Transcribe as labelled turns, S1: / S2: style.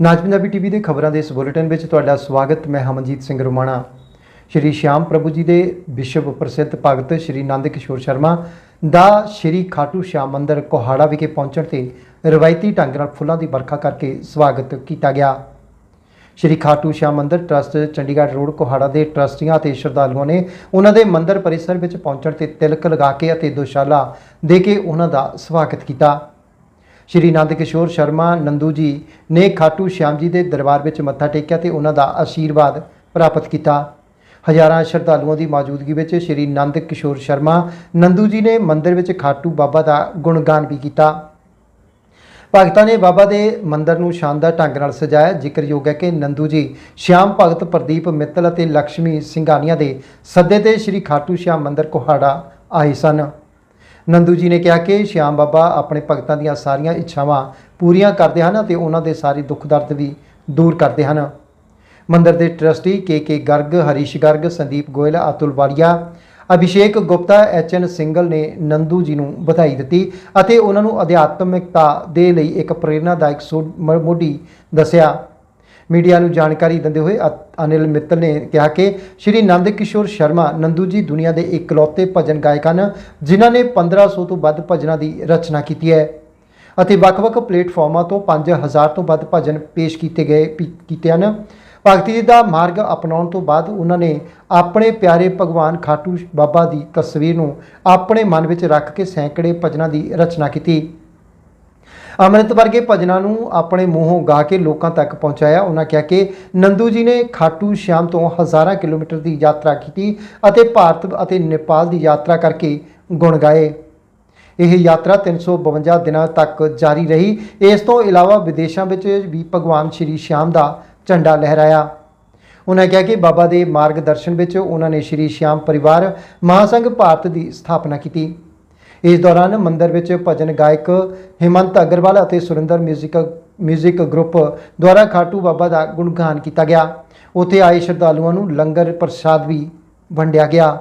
S1: ਨਾਜ Punjabi TV ਦੇ ਖਬਰਾਂ ਦੇ ਇਸ ਬੁਲੇਟਿਨ ਵਿੱਚ ਤੁਹਾਡਾ ਸਵਾਗਤ, ਮੈਂ ਹਮਨਜੀਤ ਸਿੰਘ ਰੋਮਾਣਾ। ਸ਼੍ਰੀ ਸ਼ਿਆਮ ਪ੍ਰਭੂ ਜੀ ਦੇ ਵਿਸ਼ਵ ਪ੍ਰਸਿੱਧ ਭਗਤ ਸ਼੍ਰੀ ਨੰਦ ਕਿਸ਼ੋਰ ਸ਼ਰਮਾ ਦਾ ਸ਼੍ਰੀ ਖਾਟੂ ਸ਼ਿਆਮ ਮੰਦਿਰ ਕੋਹਾੜਾ ਵਿਖੇ ਪਹੁੰਚਣ ਤੇ ਰਵਾਇਤੀ ਢੰਗ ਨਾਲ ਫੁੱਲਾਂ ਦੀ ਵਰਖਾ ਕਰਕੇ ਸਵਾਗਤ ਕੀਤਾ ਗਿਆ। ਸ਼੍ਰੀ ਖਾਟੂ ਸ਼ਿਆਮ ਮੰਦਿਰ ਟਰਸਟ ਚੰਡੀਗੜ੍ਹ ਰੋਡ ਕੋਹਾੜਾ ਦੇ ਟਰਸਟੀਆਂ ਅਤੇ ਸ਼ਰਧਾਲੂਆਂ ਨੇ ਉਹਨਾਂ ਦੇ ਮੰਦਿਰ ਪਰਿਸਰ ਵਿੱਚ ਪਹੁੰਚਣ ਤੇ ਤਿਲਕ ਲਗਾ ਕੇ ਅਤੇ ਦੁਸ਼ਾਲਾ ਦੇ ਕੇ ਉਹਨਾਂ ਦਾ ਸਵਾਗਤ ਕੀਤਾ। ਸ਼੍ਰੀ ਨੰਦ ਕਿਸ਼ੋਰ ਸ਼ਰਮਾ, ਨੰਦੂ ਜੀ ਨੇ ਖਾਟੂ ਸ਼ਿਆਮ ਜੀ ਦੇ ਦਰਬਾਰ ਵਿੱਚ ਮੱਥਾ ਟੇਕਿਆ ਤੇ ਉਹਨਾਂ ਦਾ ਆਸ਼ੀਰਵਾਦ ਪ੍ਰਾਪਤ ਕੀਤਾ। ਹਜ਼ਾਰਾਂ ਸ਼ਰਧਾਲੂਆਂ ਦੀ ਮੌਜੂਦਗੀ ਵਿੱਚ ਸ਼੍ਰੀ ਨੰਦ ਕਿਸ਼ੋਰ ਸ਼ਰਮਾ, ਨੰਦੂ ਜੀ ਨੇ ਮੰਦਿਰ ਵਿੱਚ ਖਾਟੂ ਬਾਬਾ ਦਾ ਗੁਣਗਾਨ ਵੀ ਕੀਤਾ। ਭਗਤਾਂ ਨੇ ਬਾਬਾ ਦੇ ਮੰਦਿਰ ਨੂੰ ਸ਼ਾਨਦਾਰ ਢੰਗ ਨਾਲ ਸਜਾਇਆ। ਜ਼ਿਕਰਯੋਗ ਹੈ ਕਿ ਨੰਦੂ ਜੀ ਸ਼ਿਆਮ ਭਗਤ ਪ੍ਰਦੀਪ ਮਿੱਤਲ ਅਤੇ ਲక్ష్ਮੀ ਸਿੰਘਾਨੀਆਂ ਦੇ ਸੱਦੇ ਤੇ ਸ਼੍ਰੀ ਖਾਟੂ ਸ਼ਿਆਮ ਮੰਦਿਰ ਕੋਹਾੜਾ ਆਏ ਸਨ। ਨੰਦੂ ਜੀ ਨੇ ਕਿਹਾ ਕਿ ਸ਼ਿਆਮ ਬਾਬਾ ਆਪਣੇ ਭਗਤਾਂ ਦੀਆਂ ਸਾਰੀਆਂ ਇੱਛਾਵਾਂ ਪੂਰੀਆਂ ਕਰਦੇ ਹਨ ਅਤੇ ਉਹਨਾਂ ਦੇ ਸਾਰੇ ਦੁੱਖ ਦਰਦ ਵੀ ਦੂਰ ਕਰਦੇ ਹਨ। ਮੰਦਰ ਦੇ trustee K K Garg, Harish Garg, Sandeep Goyal, Atul Walia, Abhishek Gupta, H N Singal ਨੇ ਨੰਦੂ ਜੀ ਨੂੰ ਵਧਾਈ ਦਿੱਤੀ ਅਤੇ ਉਹਨਾਂ ਨੂੰ ਅਧਿਆਤਮਿਕਤਾ ਦੇ ਲਈ ਇੱਕ ਪ੍ਰੇਰਨਾਦਾਇਕ ਸੋ- ਮੋਢੀ ਦੱਸਿਆ। ਮੀਡੀਆ ਨੂੰ ਜਾਣਕਾਰੀ ਦਿੰਦੇ ਹੋਏ ਅ- ਅਨਿਲ ਮਿੱਤਲ ਨੇ ਕਿਹਾ ਕਿ ਸ਼੍ਰੀ ਨੰਦ ਕਿਸ਼ੋਰ ਸ਼ਰਮਾ, ਨੰਦੂ ਜੀ ਦੁਨੀਆ ਦੇ ਇਕਲੌਤੇ ਭਜਨ ਗਾਇਕ ਹਨ, ਜਿਨ੍ਹਾਂ ਨੇ 1500 ਤੋਂ ਵੱਧ ਭਜਨਾਂ ਦੀ ਰਚਨਾ ਕੀਤੀ ਹੈ। ਅਤੇ ਵੱਖ-ਵੱਖ ਪਲੇਟਫਾਰਮਾਂ ਤੋਂ 5000 ਤੋਂ ਵੱਧ ਭਜਨ ਪੇਸ਼ ਕੀਤੇ ਗਏ, ਪੀ- ਕੀਤੇ ਹਨ। ਭਗਤੀ ਦਾ ਮਾਰਗ ਅਪਣਾਉਣ ਤੋਂ ਬਾਅਦ ਉਹਨਾਂ ਨੇ ਆਪਣੇ ਪਿਆਰੇ ਭਗਵਾਨ ਖਾਟੂ ਬਾਬਾ ਦੀ ਤਸਵੀਰ ਨੂੰ ਆਪਣੇ ਮਨ ਵਿੱਚ ਰੱਖ ਕੇ ਸੈਂਕੜੇ ਭਜਨਾਂ ਦੀ ਰਚਨਾ ਕੀਤੀ। ਅੰਮ੍ਰਿਤ ਵਰਗੇ ਭਜਨਾਂ ਨੂੰ ਆਪਣੇ ਮੂੰਹੋਂ ਗਾ ਕੇ ਲੋਕਾਂ ਤੱਕ ਪਹੁੰਚਾਇਆ। ਉਹਨਾਂ ਕਿਹਾ ਕਿ ਨੰਦੂ ਜੀ ਨੇ ਖਾਟੂ ਸ਼ਾਮ ਤੋਂ ਹਜ਼ਾਰਾਂ ਕਿਲੋਮੀਟਰ ਦੀ ਯਾਤਰਾ ਕੀਤੀ ਅਤੇ ਭਾਰਤ ਅਤੇ ਨੇਪਾਲ ਦੀ ਯਾਤਰਾ ਕਰਕੇ ਗੁਣ ਗਾਏ। ਇਹ ਯਾਤਰਾ 352 ਦਿਨਾਂ ਤੱਕ ਜਾਰੀ ਰਹੀ। ਇਸ ਤੋਂ ਇਲਾਵਾ ਵਿਦੇਸ਼ਾਂ ਵਿੱਚ ਵੀ ਭਗਵਾਨ ਸ਼੍ਰੀ ਸ਼ਾਮ ਦਾ ਝੰਡਾ ਲਹਿਰਾਇਆ। ਉਹਨਾਂ ਕਿਹਾ ਕਿ ਬਾਬਾ ਦੇ ਮਾਰਗਦਰਸ਼ਨ ਵਿੱਚ ਉਹਨਾਂ ਨੇ ਸ਼੍ਰੀ ਸ਼ਾਮ ਪਰਿਵਾਰ ਮਹਾਸੰਘ ਭਾਰਤ ਦੀ ਸਥਾਪਨਾ ਕੀਤੀ। ਇਸ ਦੌਰਾਨ ਮੰਦਰ ਵਿੱਚ ਭਜਨ ਗਾਇਕ ਹਿਮੰਤ ਅਗਰਵਾਲ ਅਤੇ ਸੁਰਿੰਦਰ ਮਿਊਜ਼ਿਕ ਮਿਊਜ਼ਿਕ ਗਰੁੱਪ ਦੁਆਰਾ ਖਾਟੂ ਬਾਬਾ ਦਾ ਗੁਣਗਾਨ ਕੀਤਾ ਗਿਆ। ਉੱਥੇ ਆਏ ਸ਼ਰਧਾਲੂਆਂ ਨੂੰ ਲੰਗਰ ਪ੍ਰਸ਼ਾਦ ਵੀ ਵੰਡਿਆ ਗਿਆ।